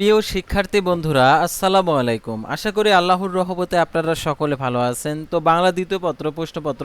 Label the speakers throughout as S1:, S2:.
S1: প্রিয় শিক্ষার্থী বন্ধুরা, আসসালামু আলাইকুম। আশা করি আল্লাহর রহমতে আপনারা সকলে ভালো আছেন। তো বাংলা দ্বিতীয় পত্র, প্রশ্নপত্র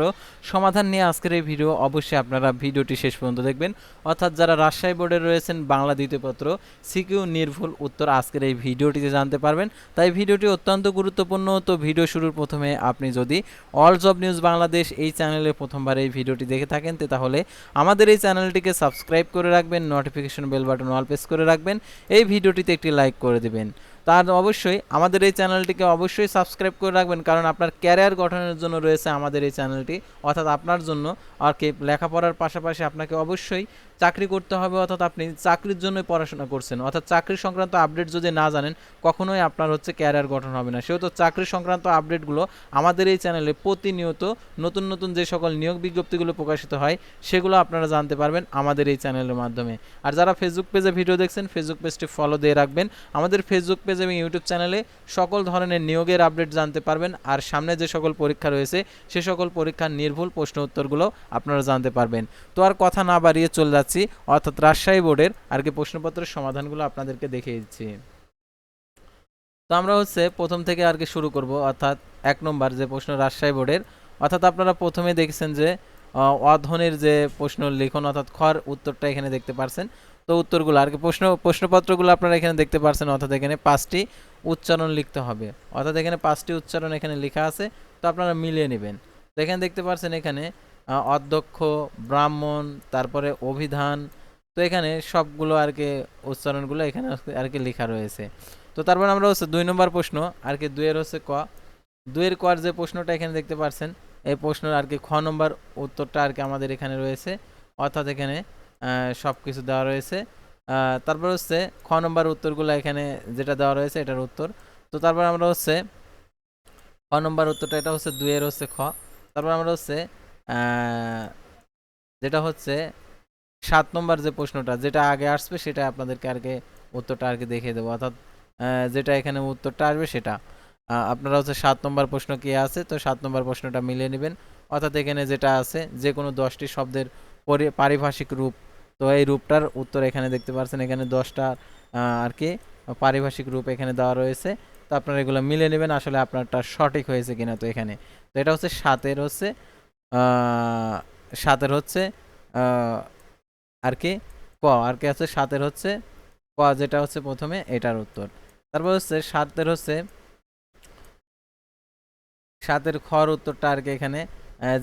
S1: সমাধান নিয়ে আজকের এই ভিডিও অবশ্যই আপনারা ভিডিওটি শেষ পর্যন্ত দেখবেন। অর্থাৎ যারা রাজশাহী বোর্ডে রয়েছেন, বাংলা দ্বিতীয় পত্র, সিকিউ নির্ভুল উত্তর আজকের এই ভিডিওটিতে জানতে পারবেন। তাই ভিডিওটি অত্যন্ত গুরুত্বপূর্ণ। তো ভিডিও শুরুর প্রথমে আপনি যদি অল জব নিউজ বাংলাদেশ এই চ্যানেলে প্রথমবার এই ভিডিওটি দেখে থাকেন তাহলে আমাদের এই চ্যানেলটিকে সাবস্ক্রাইব করে রাখবেন, notification bell button all press করে রাখবেন। এই ভিডিওটিতে একটি লাইক করে দেবেন। তার অবশ্যই আমাদের এই চ্যানেলটিকে অবশ্যই সাবস্ক্রাইব করে রাখবেন, কারণ আপনার ক্যারিয়ার গঠনের জন্য রয়েছে আমাদের এই চ্যানেলটি। অর্থাৎ আপনার জন্য আর কি লেখাপড়ার পাশাপাশি আপনাকে অবশ্যই চাকরি করতে হবে, অর্থাৎ আপনি চাকরির জন্যই পড়াশোনা করছেন। অর্থাৎ চাকরি সংক্রান্ত আপডেট যদি না জানেন, কখনোই আপনার হচ্ছে ক্যারিয়ার গঠন হবে না। সেহেতু চাকরি সংক্রান্ত আপডেটগুলো আমাদের এই চ্যানেলে প্রতিনিয়ত নতুন নতুন যে সকল নিয়োগ বিজ্ঞপ্তিগুলো প্রকাশিত হয়, সেগুলো আপনারা জানতে পারবেন আমাদের এই চ্যানেলের মাধ্যমে। আর যারা ফেসবুক পেজে ভিডিও দেখছেন ফেসবুক পেজটি ফলো দিয়ে রাখবেন। আমাদের ফেসবুক পেজ এবং ইউটিউব চ্যানেলে সকল ধরনের নিয়োগের আপডেট জানতে পারবেন। আর সামনে যে সকল পরীক্ষা রয়েছে সে সকল পরীক্ষার নির্ভুল প্রশ্ন উত্তরগুলো আপনারা জানতে পারবেন। তো আর কথা না বাড়িয়ে চলে যাচ্ছি অর্থাৎ রাজশাহী বোর্ডের আর কি প্রশ্নপত্রের সমাধানগুলো আপনাদেরকে দেখিয়ে দিচ্ছি। তো আমরা হচ্ছে প্রথম থেকে আর কি শুরু করব অর্থাৎ এক নম্বর যে প্রশ্ন রাজশাহী বোর্ডের অর্থাৎ আপনারা প্রথমে দেখছেন যে আহ, অধ্বনের যে প্রশ্ন লিখন অর্থাৎ খর উত্তরটা এখানে দেখতে পারছেন। তো উত্তরগুলো। আর কি প্রশ্ন, প্রশ্নপত্রগুলো আপনারা এখানে দেখতে পারছেন, অর্থাৎ এখানে পাঁচটি উচ্চারণ লিখতে হবে। অর্থাৎ এখানে পাঁচটি উচ্চারণ এখানে লেখা আছে, তো আপনারা মিলিয়ে নেবেন। তো এখানে দেখতে পারছেন এখানে অধ্যক্ষ, ব্রাহ্মণ, তারপরে অভিধান, তো এখানে সবগুলো আর কি উচ্চারণগুলো এখানে আর কি লেখা রয়েছে। তো তারপর আমরা হচ্ছে দুই নম্বর প্রশ্ন, আর কি দুইয়ের হচ্ছে ক। দুইয়ের কর যে প্রশ্নটা এখানে দেখতে পাচ্ছেন এই প্রশ্নের আর কি খ নম্বর উত্তরটা আর কি আমাদের এখানে রয়েছে। অর্থাৎ এখানে সব কিছু দেওয়া রয়েছে। তারপর হচ্ছে খ নম্বর উত্তরগুলো এখানে যেটা দেওয়া রয়েছে এটার উত্তর। তো তারপর আমরা হচ্ছে খ নম্বর উত্তরটা, এটা হচ্ছে দুইয়ের হচ্ছে খ। তারপর আমরা হচ্ছে যেটা হচ্ছে সাত নম্বর যে প্রশ্নটা, যেটা আগে আসবে সেটা আপনাদেরকে আর কি উত্তরটা আর কি দেখিয়ে দেবো। অর্থাৎ যেটা এখানে উত্তরটা আসবে সেটা। আপনারা হচ্ছে সাত নম্বর প্রশ্ন কি আছে, তো সাত নম্বর প্রশ্নটা মিলিয়ে নেবেন। অর্থাৎ এখানে যেটা আছে, যে কোনো দশটি শব্দের পরি- পারিভাষিক রূপ তো এই রূপটার উত্তর এখানে দেখতে পাচ্ছেন এখানে দশটা আর কি, পারিভাষিক রূপ এখানে দেওয়া রয়েছে। তো আপনারা এগুলো মিলে নেবেন, আসলে আপনারটা সঠিক হয়েছে কিনা তো এখানে। তো এটা হচ্ছে সাতের হচ্ছে সাতের হচ্ছে আর কি, ক, আর কি আছে সাতের হচ্ছে, ক যেটা হচ্ছে প্রথমে এটার উত্তর। তারপর হচ্ছে সাতের হচ্ছে, সাতের খর উত্তরটা আর কি এখানে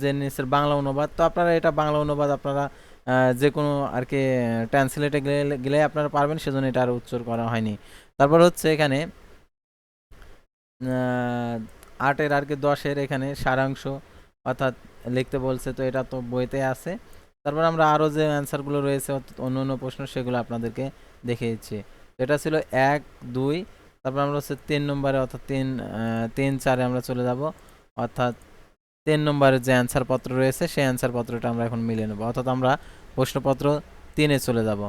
S1: যে নিচের বাংলা অনুবাদ, তো আপনারা এটা বাংলা অনুবাদ আপনারা যে কোনো আর কি ট্রান্সলেটে গেলে গেলে আপনারা পারবেন, সেজন্য এটা আর উচ্চার করা হয়নি। তারপর হচ্ছে এখানে আটের আর কি দশের এখানে সারাংশ, অর্থাৎ লিখতে বলছে, তো এটা তো বইতে আছে। তারপর আমরা আরও যে অ্যান্সারগুলো রয়েছে অন্য অন্য প্রশ্ন, সেগুলো আপনাদেরকে দেখিয়েছি। এটা ছিল এক, দুই, তারপর আমরা হচ্ছে তিন নম্বরে, অর্থাৎ তিন তিন, চারে আমরা চলে যাব। অর্থাৎ তিন নম্বরের যে অ্যান্সার পত্র রয়েছে সেই অ্যান্সার পত্রটা আমরা এখন মিলিয়ে নেব। অর্থাৎ আমরা প্রশ্নপত্র তিনে চলে যাব।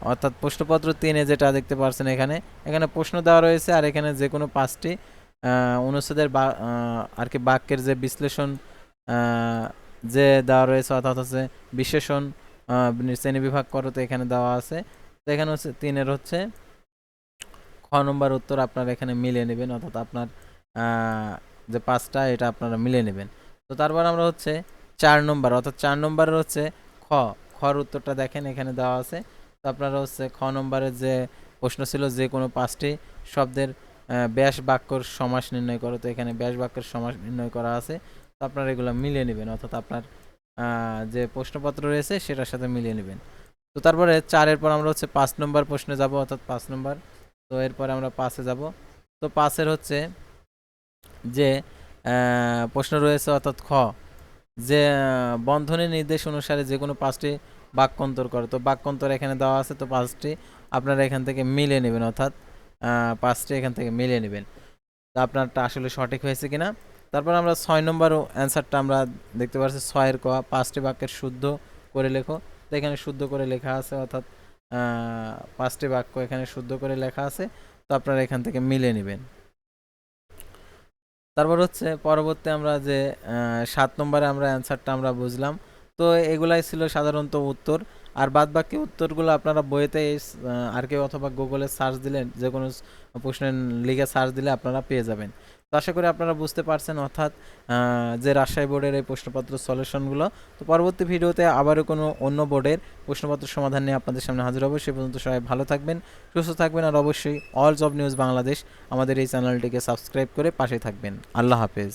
S1: অর্থাৎ প্রশ্নপত্র তিনে যেটা দেখতে পাচ্ছেন এখানে এখানে প্রশ্ন দেওয়া রয়েছে আর এখানে যে কোনো পাঁচটি অনুচ্ছেদের বা আর কি বাক্যের যে বিশ্লেষণ যে দেওয়া রয়েছে অর্থাৎ হচ্ছে বিশেষণ আহ, শ্রেণি বিভাগ করো তো এখানে দেওয়া আছে। তো এখানে হচ্ছে তিনের হচ্ছে খ নম্বর উত্তর আপনারা এখানে মিলিয়ে নেবেন। অর্থাৎ আপনার যে পাঁচটা এটা আপনারা মিলে নেবেন। তো তারপর আমরা হচ্ছে চার নম্বর, অর্থাৎ চার নম্বরের হচ্ছে খ। খর উত্তরটা দেখেন এখানে দেওয়া আছে। তো আপনারা হচ্ছে খ নম্বরের যে প্রশ্ন ছিল যে কোনো পাঁচটি শব্দের ব্যাস বাক্যর সমাস নির্ণয় করো, তো এখানে ব্যাস বাক্যের সমাস নির্ণয় করা আছে। তো আপনারা এগুলো মিলিয়ে নেবেন, অর্থাৎ আপনার যে প্রশ্নপত্র রয়েছে সেটার সাথে মিলিয়ে নেবেন। তো তারপরে চারের পর আমরা হচ্ছে পাঁচ নম্বর প্রশ্নে যাব, অর্থাৎ পাঁচ নম্বর। তো এরপরে আমরা পাঁচে যাব। তো পাঁচের হচ্ছে যে প্রশ্ন রয়েছে অর্থাৎ খ, যে বন্ধনের নির্দেশ অনুসারে যে কোনো পাঁচটি বাক্যান্তর করে। তো বাক্যান্তর এখানে দেওয়া আছে, তো পাঁচটি আপনারা এখান থেকে মিলে নেবেন, অর্থাৎ পাঁচটি এখান থেকে মিলে নেবেন। তো আপনারটা আসলে সঠিক হয়েছে কিনা? তারপর আমরা ছয় নম্বর অ্যান্সারটা আমরা দেখতে পাচ্ছি, ছয়ের ক, পাঁচটি বাক্যের শুদ্ধ করে লেখো। তো এখানে শুদ্ধ করে লেখা আছে, অর্থাৎ পাঁচটি বাক্য এখানে শুদ্ধ করে লেখা আছে। তো আপনারা এখান থেকে মিলে নেবেন। তারপর হচ্ছে পরবর্তী আমরা যে সাত নম্বরে আমরা অ্যান্সারটা আমরা বুঝলাম। তো এগুলাই ছিল সাধারণত উত্তর। আর বাদ বাকি উত্তরগুলো আপনারা বইতে আর কেউ অথবা গুগলে সার্চ দিলেন যে কোনো প্রশ্নের লিগে সার্চ দিলে আপনারা পেয়ে যাবেন। তো আশা করি আপনারা বুঝতে পারছেন অর্থাৎ যে রাজশাহী বোর্ডের এই প্রশ্নপত্র সলিউশনগুলো। তো পরবর্তী ভিডিওতে আবারও কোনো অন্য বোর্ডের প্রশ্নপত্র সমাধান নিয়ে আপনাদের সামনে হাজির হব। সে পর্যন্ত সবাই ভালো থাকবেন, সুস্থ থাকবেন আর অবশ্যই অল জব নিউজ বাংলাদেশ আমাদের এই চ্যানেলটিকে সাবস্ক্রাইব করে পাশে থাকবেন। আল্লাহ হাফেজ।